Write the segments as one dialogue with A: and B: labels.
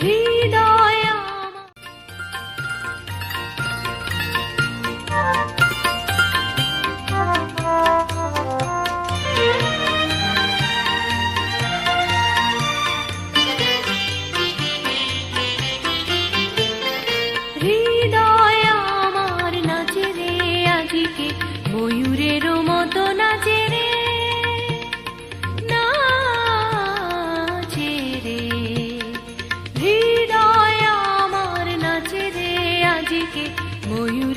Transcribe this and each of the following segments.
A: হৃদয় হৃদয়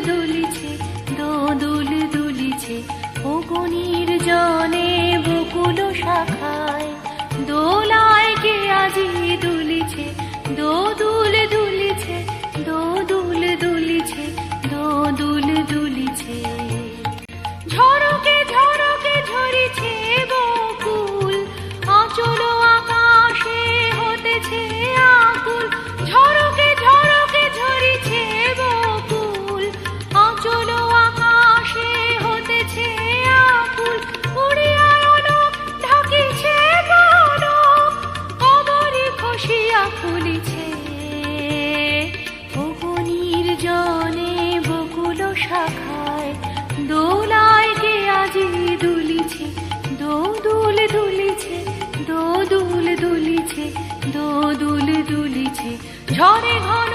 A: দোলিছে দোদুল দুল দুলিছে ঝড়ে ঘন